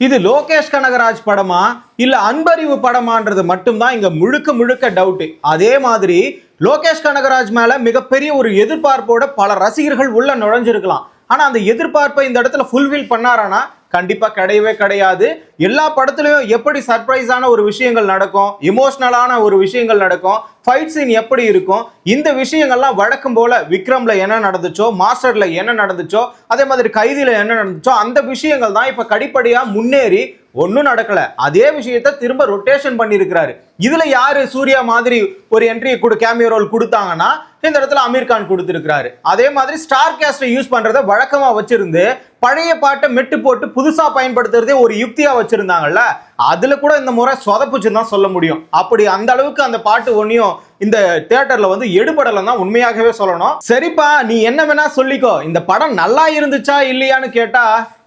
இது லோகேஷ் கனகராஜ் படமா இல்ல அன்பறிவு படமான்றது மட்டும்தான் இங்க முழுக்க முழுக்க டவுட் அதே மாதிரி லோகேஷ் கனகராஜ் மேல மிகப்பெரிய ஒரு எதிர்பார்ப்போட பல ரசிகர்கள் உள்ள நுழைஞ்சிருக்கலாம். ஆனால் அந்த எதிர்பார்ப்பை இந்த இடத்துல ஃபுல்ஃபில் பண்ணாரானா? கண்டிப்பாக கிடையவே கிடையாது. எல்லா படத்துலையும் எப்படி சர்ப்ரைஸான ஒரு விஷயங்கள் நடக்கும் இமோஷ்னலான ஒரு விஷயங்கள் நடக்கும் ஃபைட் சீன் எப்படி இருக்கும் இந்த விஷயங்கள்லாம் வழக்கம் போல் விக்ரமில் என்ன நடந்துச்சோ மாஸ்டரில் என்ன நடந்துச்சோ அதே மாதிரி கைதியில் என்ன நடந்துச்சோ அந்த விஷயங்கள் தான் இப்போ கடிப்படியாக முன்னேறி ஒன்றும் நடக்கல. அதே விஷயத்த திரும்ப ரொட்டேஷன் பண்ணியிருக்கிறாரு. இதில் யார் சூர்யா மாதிரி ஒரு என்ட்ரி கொடு கேமியோ ரோல் கொடுத்தாங்கன்னா இந்த இடத்துல அமீர் கான் கொடுத்திருக்கிறாரு. அதே மாதிரி ஸ்டார் கேஸ்டை யூஸ் பண்றத வழக்கமா வச்சிருந்து பழைய பாட்டை மெட்டு போட்டு புதுசா பயன்படுத்துறதே ஒரு யுக்தியா வச்சிருந்தாங்கல்ல அதுல கூட இந்த முறை சொதப்புச்சுன்னு தான் சொல்ல முடியும். அப்படி அந்த அளவுக்கு அந்த பாட்டு ஒன்றையும் இந்த தியேட்டர்ல வந்து எடுபடலாம் தான் உண்மையாகவே சொல்லணும். சரிப்பா நீ என்ன வேணா சொல்லிக்கோ. இந்த படம் நல்லா இருந்துச்சா இல்லையான்னு கேட்டா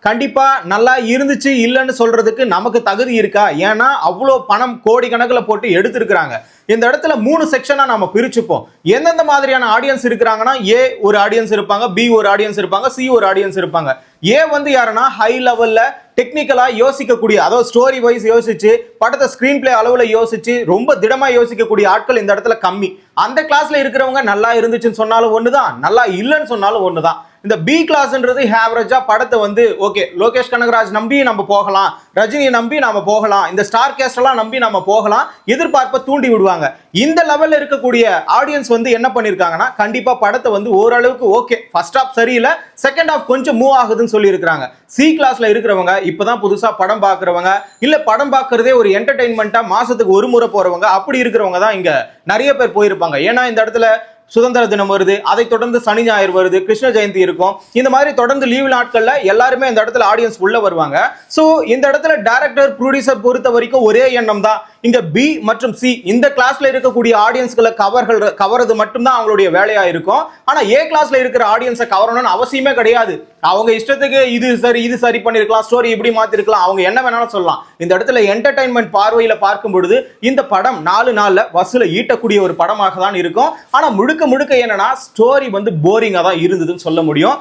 கண்டிப்பா நல்லா இருந்துச்சு இல்லைன்னு சொல்றதுக்கு நமக்கு தகுதி இருக்கா? ஏன்னா அவ்வளோ பணம் கோடி கணக்கில் போட்டு எடுத்திருக்கிறாங்க. இந்த இடத்துல மூணு செக்ஷனா நம்ம பிரிச்சுப்போம். எந்தெந்த மாதிரியான ஆடியன்ஸ் இருக்கிறாங்கன்னா ஏ ஒரு ஆடியன்ஸ் இருப்பாங்க பி ஒரு ஆடியன்ஸ் இருப்பாங்க சி ஒரு ஆடியன்ஸ் இருப்பாங்க. ஏ வந்து யாருன்னா ஹை லெவலில் டெக்னிக்கலாக யோசிக்கக்கூடிய அதாவது ஸ்டோரி வைஸ் யோசிச்சு படத்தை ஸ்க்ரீன் பிளே அளவில் யோசிச்சு ரொம்ப திடமாக யோசிக்கக்கூடிய ஆட்கள் இந்த இடத்துல கம்மி. அந்த கிளாஸில் இருக்கிறவங்க நல்லா இருந்துச்சுன்னு சொன்னாலும் ஒன்று தான் நல்லா இல்லைன்னு சொன்னாலும் ஒன்று தான் இந்த பி கிளாஸ்ன்றது ஹேவரேஜா படத்தை வந்து ஓகே லோகேஷ் கனகராஜ் நம்பி நம்ம போகலாம் ரஜினியை நம்பி நாம போகலாம் இந்த ஸ்டார் கேஸ்ட் எல்லாம் நம்பி நம்ம போகலாம் எதிர்பார்ப்பை தூண்டி விடுவாங்க. இந்த லெவல்ல இருக்கக்கூடிய ஆடியன்ஸ் வந்து என்ன பண்ணிருக்காங்கன்னா கண்டிப்பா படத்தை வந்து ஓரளவுக்கு ஓகே ஃபர்ஸ்ட் ஹாஃப் சரியில்லை செகண்ட் ஹாஃப் கொஞ்சம் மூவ் ஆகுதுன்னு சொல்லி இருக்கிறாங்க சி கிளாஸ்ல இருக்கிறவங்க இப்பதான் புதுசா படம் பாக்குறவங்க இல்ல படம் பார்க்கறதே ஒரு என்டர்டைன்மெண்டா மாசத்துக்கு ஒரு முறை போறவங்க அப்படி இருக்கிறவங்க தான் இங்க நிறைய பேர் போயிருப்பாங்க. ஏன்னா இந்த இடத்துல சுதந்திர தினம் வருது. அதை தொடர்ந்து சனி ஞாயிறு வருது. கிருஷ்ண ஜெயந்தி இருக்கும். இந்த மாதிரி தொடர்ந்து லீவ் நாட்கள்ல எல்லாருமே இந்த இடத்துல ஆடியன்ஸ் உள்ள வருவாங்க. ஸோ இந்த இடத்துல டைரக்டர் ப்ரொடியூசர் பொறுத்த வரைக்கும் ஒரே எண்ணம் தான். இங்க பி மற்றும் சி இந்த கிளாஸ்ல இருக்கக்கூடிய ஆடியன்ஸ்களை கவர்கள் கவரது மட்டும்தான் அவங்களுடைய வேலையா இருக்கும். ஆனா ஏ கிளாஸ்ல இருக்கிற ஆடியன்ஸை கவரணும்னு அவசியமே கிடையாது. அவங்க இஷ்டத்துக்கு இது சரி இது சரி பண்ணிருக்கலாம். ஸ்டோரி இப்படி மாத்திருக்கலாம். அவங்க என்ன வேணாலும் சொல்லலாம். இந்த இடத்துல என்டர்டைன்மெண்ட் பார்வையில பார்க்கும் பொழுது இந்த படம் நாலு நாள்ல வசூலை ஈட்டக்கூடிய ஒரு படமாக தான் இருக்கும். ஆனா முழுக்க முழுக்க என்னன்னா ஸ்டோரி வந்து போரிங்கா தான் இருந்ததுன்னு சொல்ல முடியும்.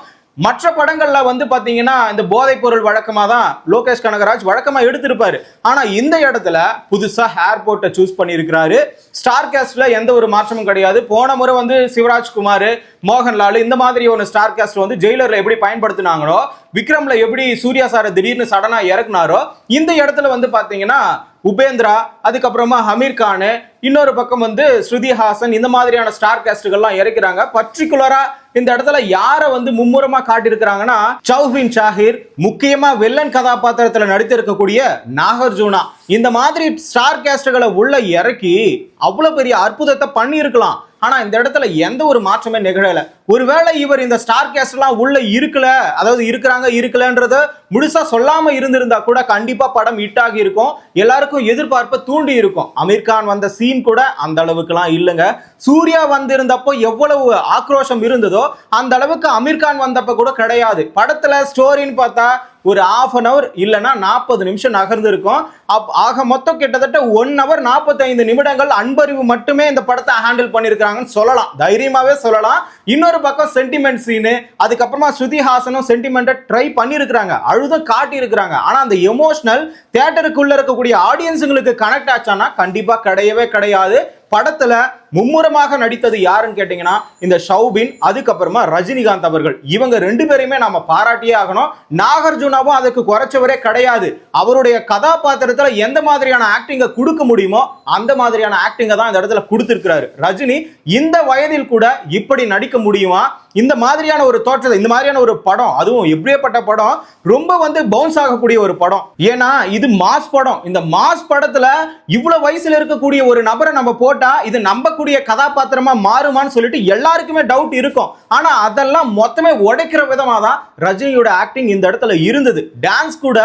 மற்ற படங்கள்ல வந்து பாத்தீங்கன்னா இந்த போதைப் பொருள் வழக்கமா தான் லோகேஷ் கனகராஜ் வழக்கமா எடுத்திருப்பாரு. ஆனா இந்த இடத்துல புதுசா ஏர்போர்ட்டை சூஸ் பண்ணியிருக்கிறாரு. ஸ்டார் கேஸ்ட்ல எந்த ஒரு மாற்றமும் கிடையாது. போன முறை வந்து சிவராஜ்குமார் மோகன்லால் இந்த மாதிரி ஒரு ஸ்டார் கேஸ்ட் வந்து ஜெயிலர்ல எப்படி பயன்படுத்தினாங்களோ விக்ரம்ல எப்படி சூர்யா சாரை திடீர்னு சடனா இறக்குனாரோ இந்த இடத்துல வந்து பாத்தீங்கன்னா உபேந்திரா அதுக்கப்புறமா ஹமீர் கான் இன்னொரு பக்கம் வந்து ஸ்ருதி ஹாசன் இந்த மாதிரியான ஸ்டார் கேஸ்டுகள்லாம் இறக்கிறாங்க பர்டிகுலரா இந்த இடத்துல யாரை வந்து மும்முரமா காட்டியிருக்கிறாங்கன்னா சௌஹின் ஷாஹிர் முக்கியமா வில்லன் கதாபாத்திரத்துல நடித்திருக்கக்கூடிய நாகார்ஜுனா. இந்த மாதிரி ஸ்டார் கேஸ்டர்களை உள்ள இறக்கி அவ்வளவு பெரிய அற்புதத்தை பண்ணியிருக்கலாம். ஆனா இந்த இடத்துல எந்த ஒரு மாற்றமே நிகழல. ஒருவேளை இவர் இந்த ஸ்டார் கேஸ்ட் உள்ள இருக்கல அதாவது இருக்கிறாங்க இருக்கலன்றத முழுசா சொல்லாம இருந்திருந்தா கூட கண்டிப்பா படம் ஹிட்டாகி இருக்கும். எல்லாருக்கும் எதிர்பார்ப்பை தூண்டி இருக்கும். அமீர் கான் வந்த சீன் கூட அந்த அளவுக்குலாம் இல்லைங்க. சூர்யா வந்திருந்தப்போ எவ்வளவு ஆக்ரோஷம் இருந்ததோ அந்த அளவுக்கு அமீர்கான் வந்தப்ப கூட கிடையாது. படத்துல ஸ்டோரின்னு பார்த்தா ஒரு ஆஃப் அன் அவர் இல்லைன்னா நாற்பது நிமிஷம் நகர்ந்து இருக்கும் அப் ஆக மொத்தம் கிட்டத்தட்ட ஒன் ஹவர் நாற்பத்தைந்து நிமிடங்கள் அன்பறிவு மட்டுமே இந்த படத்தை ஹேண்டில் பண்ணியிருக்காங்கன்னு சொல்லலாம். தைரியமாகவே சொல்லலாம். இன்னொரு பக்கம் சென்டிமெண்ட் சீனு அதுக்கப்புறமா ஸ்ருதி ஹாசனும் சென்டிமெண்ட்டை ட்ரை பண்ணியிருக்கிறாங்க. அழுத காட்டியிருக்கிறாங்க. ஆனால் அந்த எமோஷனல் தேட்டருக்குள்ளே இருக்கக்கூடிய ஆடியன்ஸுங்களுக்கு கனெக்ட் ஆச்சானா கண்டிப்பாக கிடையவே கிடையாது. படத்துல மும்முரமாக நடித்தது யாருன்னு கேட்டீங்கன்னா இந்த ஷௌபின் அதுக்கப்புறமா ரஜினிகாந்த் அவர்கள். இவங்க ரெண்டு பேரையுமே நாம பாராட்டியே ஆகணும். நாகார்ஜுனாவும் அதுக்கு குறைச்சவரே கிடையாது. அவருடைய கதாபாத்திரத்துல எந்த மாதிரியான ஆக்டிங்கை கொடுக்க முடியுமோ அந்த மாதிரியான ஆக்டிங்கை தான் இந்த இடத்துல கொடுத்துருக்கிறாரு. ரஜினி இந்த வயதில் கூட இப்படி நடிக்க முடியுமா? இந்த மாதிரியான ஒரு தோற்றத்தை இந்த மாதிரியான ஒரு படம் அதுவும் எப்படியப்பட்ட படம் ரொம்ப வந்து பவுன்ஸ் ஆகக்கூடிய ஒரு படம். ஏன்னா இது மாஸ் படம். இந்த மாஸ் படத்துல இவ்வளவு வயசுல இருக்கக்கூடிய ஒரு நபரை நம்ம போட்டு இது நம்பக்கூடிய கதாபாத்திரமா மாறுமான்னு சொல்லிட்டு எல்லாருக்குமே டவுட் இருக்கும். ஆனா அதெல்லாம் மொத்தமே உடைக்கிற விதமா தான் ரஜினியோட ஆக்டிங் இந்த இடத்துல இருந்தது. டான்ஸ் கூட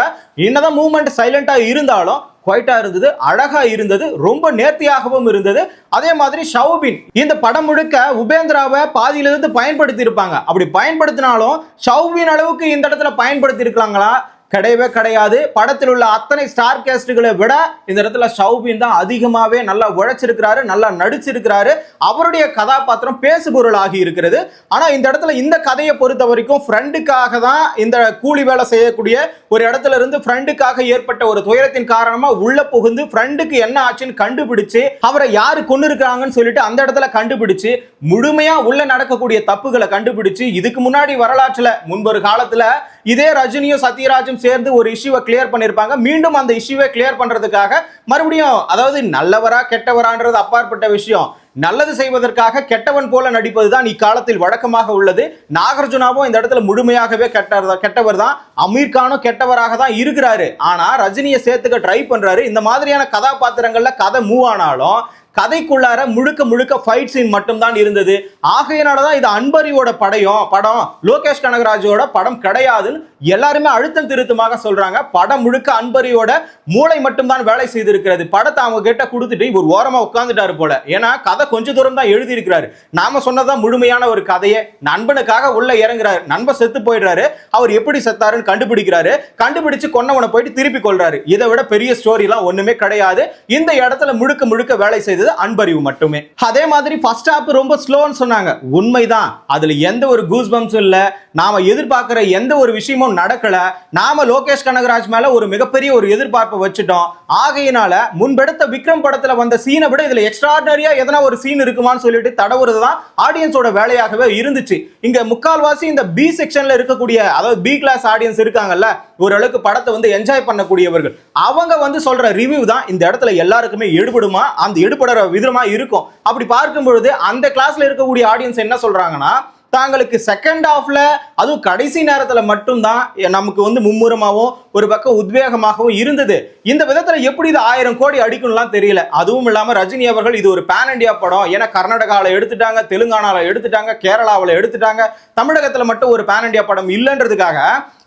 என்னதான் மூவ்மெண்ட் சைலண்டா இருந்தாலும் குவைட்டா இருந்தது அழகா இருந்தது ரொம்ப நேர்த்தியாகவும் இருந்தது. அதே மாதிரி ஷவுபின் இந்த படம் முழுக்க உபேந்திராவை பாதியிலிருந்து பயன்படுத்தி இருப்பாங்க அப்படி பயன்படுத்தினாலும் ஷவுபின் அளவுக்கு இந்த இடத்துல பயன்படுத்தி இருக்காங்களா கிடையவே கிடையாது. படத்தில் உள்ள அத்தனை ஸ்டார் கேஸ்டுகளை விட இந்த இடத்துல ஷௌபின் தான் அதிகமாகவே நல்லா உழைச்சிருக்கிறாரு நல்லா நடிச்சிருக்கிறாரு. அவருடைய கதாபாத்திரம் பேசுபொருள் ஆகி இருக்கிறது. ஆனால் இந்த இடத்துல இந்த கதையை பொறுத்த வரைக்கும் ஃப்ரெண்டுக்காக தான் இந்த கூலி வேலை செய்யக்கூடிய ஒரு இடத்துல இருந்து ஃப்ரெண்டுக்காக ஏற்பட்ட ஒரு துயரத்தின் காரணமாக உள்ள புகுந்து ஃப்ரெண்டுக்கு என்ன ஆச்சுன்னு கண்டுபிடிச்சு அவரை யாரு கொண்டு இருக்கிறாங்கன்னு சொல்லிட்டு அந்த இடத்துல கண்டுபிடிச்சு முழுமையாக உள்ள நடக்கக்கூடிய தப்புகளை கண்டுபிடிச்சு இதுக்கு முன்னாடி வரலாற்றில் முன்பொரு காலத்தில் இதே ரஜினியும் சத்யராஜும் சேர்ந்து ஒரு இஷ்யூவை கிளியர் பண்ணியிருப்பாங்க மீண்டும் அந்த இஷ்யூவை கிளியர் பண்றதுக்காக மறுபடியும் அதாவது நல்லவரா கெட்டவரான்றது அப்பாற்பட்ட விஷயம். நல்லது செய்வதற்காக கெட்டவன் போல நடிப்பதுதான் இக்காலத்தில் வழக்கமாக உள்ளது. நாகார்ஜுனாவும் இந்த இடத்துல முழுமையாகவே கெட்டவர் கெட்டவர் தான். அமீர் கானும் கெட்டவராக தான் இருக்கிறாரு. ஆனா ரஜினியை சேர்த்துக்க ட்ரை பண்றாரு. இந்த மாதிரியான கதாபாத்திரங்கள்ல கதை மூவ் ஆனாலும் கதைக்குள்ளார முழுக்க முழுக்க ஃபைட் சீன் மட்டும்தான் இருந்தது. ஆகையினாலதான் இது அன்பரியோட படையும் படம் லோகேஷ் கனகராஜோட படம் கிடையாதுன்னு எல்லாருமே அழுத்தம் திருத்தமாக சொல்றாங்க. படம் முழுக்க அன்பரியோட மூளை மட்டும்தான் வேலை செய்திருக்கிறது. படத்தை அவங்க கிட்ட கொடுத்துட்டு இவர் ஓரமா உட்காந்துட்டாரு போல. ஏன்னா கதை கொஞ்ச தூரம் தான் எழுதியிருக்கிறாரு. நாம சொன்னதான் முழுமையான ஒரு கதையே. நண்பனுக்காக உள்ள இறங்குறாரு. நண்பன் செத்து போயிடுறாரு. அவர் எப்படி செத்தாருன்னு கண்டுபிடிக்கிறாரு. கண்டுபிடிச்சு கொன்னவனை போயிட்டு திருப்பி கொள்றாரு இதை விட பெரிய ஸ்டோரி எல்லாம் ஒண்ணுமே கிடையாது. இந்த இடத்துல முழுக்க முழுக்க வேலை செய்து இருந்தது அன்பறிவு மட்டுமே. அதே மாதிரி ஃபர்ஸ்ட் ஹாப் ரொம்ப ஸ்லோன்னு சொன்னாங்க. உண்மைதான். அதுல எந்த ஒரு கூஸ் பம்ஸும் இல்ல. நாம எதிர்பார்க்கிற எந்த ஒரு விஷயமும் நடக்கல. நாம லோகேஷ் கனகராஜ் மேல ஒரு மிகப்பெரிய ஒரு எதிர்பார்ப்பை வச்சுட்டோம். ஆகையினால முன்பெடுத்த விக்ரம் படத்துல வந்த சீனை விட இதுல எக்ஸ்ட்ராடனரியா எதனா ஒரு சீன் இருக்குமான்னு சொல்லிட்டு தடவுறது தான் ஆடியன்ஸோட வேலையாகவே இருந்துச்சு. இங்க முக்கால்வாசி இந்த பி செக்ஷன்ல இருக்கக்கூடிய அதாவது பி கிளாஸ் ஆடியன்ஸ் இருக்காங்கல்ல ஓரளவுக்கு படத்தை வந்து என்ஜாய் பண்ணக்கூடியவர்கள். அவங்க வந்து சொல்ற ரிவ்யூ தான் இந்த இடத்துல எல்லாருக்குமே எடுபடுமா? அந்த எடுபட எடுபடுற விதமா இருக்கும். அப்படி பார்க்கும் பொழுது அந்த கிளாஸ்ல இருக்கக்கூடிய ஆடியன்ஸ் என்ன சொல்றாங்கன்னா தாங்களுக்கு செகண்ட் ஹாஃப்ல அதுவும் கடைசி நேரத்துல மட்டும்தான் நமக்கு வந்து மும்முரமாகவும் ஒரு பக்கம் உத்வேகமாகவும் இருந்தது. இந்த விதத்துல எப்படி இது ஆயிரம் கோடி அடிக்கணும்லாம் தெரியல. அதுவும் இல்லாம ரஜினி அவர்கள் இது ஒரு பேன் இண்டியா படம். ஏன்னா கர்நாடகாவில் எடுத்துட்டாங்க தெலுங்கானால எடுத்துட்டாங்க கேரளாவில் எடுத்துட்டாங்க. தமிழகத்துல மட்டும் ஒரு பேன் இண்டியா படம் இல்லைன்றதுக்காக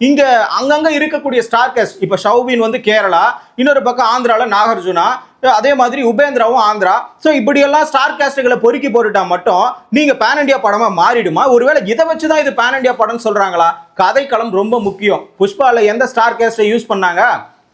இங்க அங்கங்க இருக்கக்கூடிய ஸ்டார் இப்போ இப்ப ஷௌபின் வந்து கேரளா இன்னொரு பக்கம் ஆந்திரால நாகார்ஜுனா அதே மாதிரி உபேந்திராவும் ஆந்திரா. ஸோ இப்படியெல்லாம் ஸ்டார் கேஸ்டுகளை பொறுக்கி போட்டுட்டா மட்டும் நீங்க பேன் இண்டியா படமா மாறிடுமா? ஒருவேளை இதை வச்சு தான் இது பேன் இண்டியா படம்னு சொல்றாங்களா? கதைக்களம் ரொம்ப முக்கியம். புஷ்பாவில் எந்த ஸ்டார் கேஸ்டை யூஸ் பண்ணாங்க?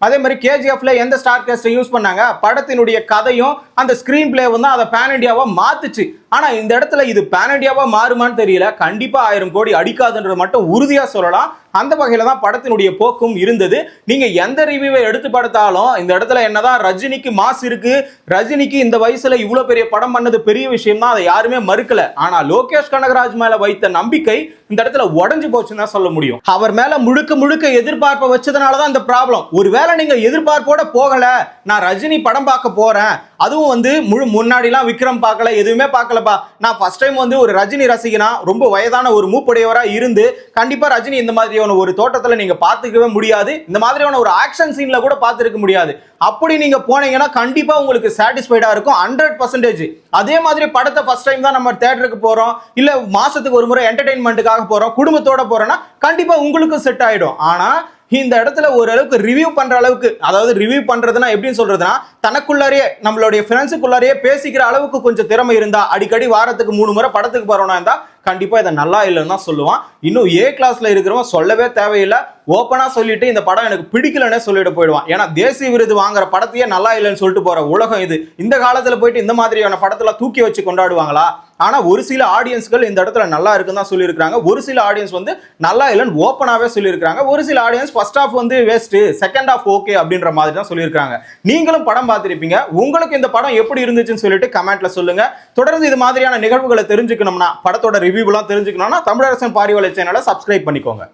அதே மாதிரி கேஜிஎஃப்ல எந்த ஸ்டார் கேஸ்டை யூஸ் பண்ணாங்க? படத்தினுடைய கதையும் அந்த ஸ்கிரீன் பிளேவும் வந்து அதை பேன் இண்டியாவை மாத்துச்சு. ஆனா இந்த இடத்துல இது பேன் மாறுமான்னு தெரியல. கண்டிப்பா ஆயிரம் கோடி அடிக்காதுன்றது மட்டும் உறுதியா சொல்லலாம். அந்த வகையில தான் படத்தினுடைய போக்கும் இருந்தது. நீங்க எந்த ரிவ்யூவை எடுத்து படுத்தாலும் இந்த இடத்துல என்னதான் ரஜினிக்கு மாஸ் இருக்கு ரஜினிக்கு இந்த வயசுல இவ்வளவு பெரிய படம் பண்ணது பெரிய விஷயம் தான் அதை யாருமே மறுக்கல. ஆனா லோகேஷ் கனகராஜ் மேல வைத்த நம்பிக்கை இந்த இடத்துல உடஞ்சு போச்சுன்னு தான் சொல்ல முடியும். அவர் மேல முழுக்க முழுக்க எதிர்பார்ப்பை வச்சதுனால தான் இந்த ப்ராப்ளம் ஒருவேளை நீங்க எதிர்பார்ப்போட போகல. நான் ரஜினி படம் பார்க்க போறேன். அதுவும் வந்து முழு முன்னாடிலாம் விக்ரம் பார்க்கல எதுவுமே பார்க்கல. இல்லப்பா. நான் ஃபர்ஸ்ட் டைம் வந்து ஒரு ரஜினி ரசிகனா ரொம்ப வயதான ஒரு மூப்புடையவரா இருந்து கண்டிப்பா ரஜினி இந்த மாதிரியான ஒரு தோட்டத்துல நீங்க பார்த்துக்கவே முடியாது. இந்த மாதிரியான ஒரு ஆக்ஷன் சீன்ல கூட பார்த்துருக்க முடியாது. அப்படி நீங்க போனீங்கன்னா கண்டிப்பா உங்களுக்கு சாட்டிஸ்ஃபைடா இருக்கும். ஹண்ட்ரட் பர்சன்டேஜ் அதே மாதிரி படத்தை ஃபர்ஸ்ட் டைம் தான் நம்ம தேட்டருக்கு போறோம். இல்ல மாசத்துக்கு ஒரு முறை என்டர்டைன்மெண்ட்டுக்காக போறோம். குடும்பத்தோட போறோம்னா கண்டிப்பா உங்களுக்கும் செட் ஆயிடும். ஆனா இந்த இடத்துல ஓரளவுக்கு ரிவ்யூ பண்ற அளவுக்கு அதாவது ரிவ்யூ பண்றதுன்னா எப்படின்னு சொல்றதுன்னா தனக்குள்ளாரியே நம்மளுடைய ஃப்ரெண்ட்ஸுக்குள்ளாரியே பேசிக்கிற அளவுக்கு கொஞ்சம் திறமை இருந்தா அடிக்கடி வாரத்துக்கு மூணு முறை படத்துக்கு போறோம்னா இருந்தா கண்டிப்பா இதை நல்லா இல்லைன்னு தான் சொல்லுவான். இன்னும் ஏ கிளாஸ்ல இருக்கிறவன் சொல்லவே தேவையில்லை. ஓப்பனா சொல்லிட்டு இந்த படம் எனக்கு பிடிக்கலன்னே சொல்லிட்டு போயிடுவான். ஏன்னா தேசிய விருது வாங்குற படத்தையே நல்லா இல்லைன்னு சொல்லிட்டு போற உலகம் இது. இந்த காலத்துல போயிட்டு இந்த மாதிரியான படத்துல தூக்கி வச்சு கொண்டாடுவாங்களா? ஆனால் ஒரு சில ஆடியன்ஸ்கள் இந்த இடத்துல நல்லா இருக்குன்னு தான் சொல்லியிருக்காங்க ஒரு சில ஆடியன்ஸ் வந்து நல்லா இல்லைன்னு ஓப்பனாகவே சொல்லியிருக்காங்க ஒரு சில ஆடியன்ஸ் ஃபர்ஸ்ட் ஆஃப் வந்து வேஸ்ட் செகண்ட் ஆஃப் ஓகே அப்படின்ற மாதிரி தான் சொல்லியிருக்காங்க நீங்களும் படம் பார்த்துருப்பீங்க. உங்களுக்கு இந்த படம் எப்படி இருந்துச்சுன்னு சொல்லிட்டு கமெண்ட்ல சொல்லுங்க. தொடர்ந்து இது மாதிரியான நிகழ்வுகளை தெரிஞ்சுக்கணும்னா படத்தோட ரிவ்யூலாம் தெரிஞ்சுக்கணும்னா தமிழரசன் பாரிவலை சேனலை சப்ஸ்கிரைப் பண்ணிக்கோங்க.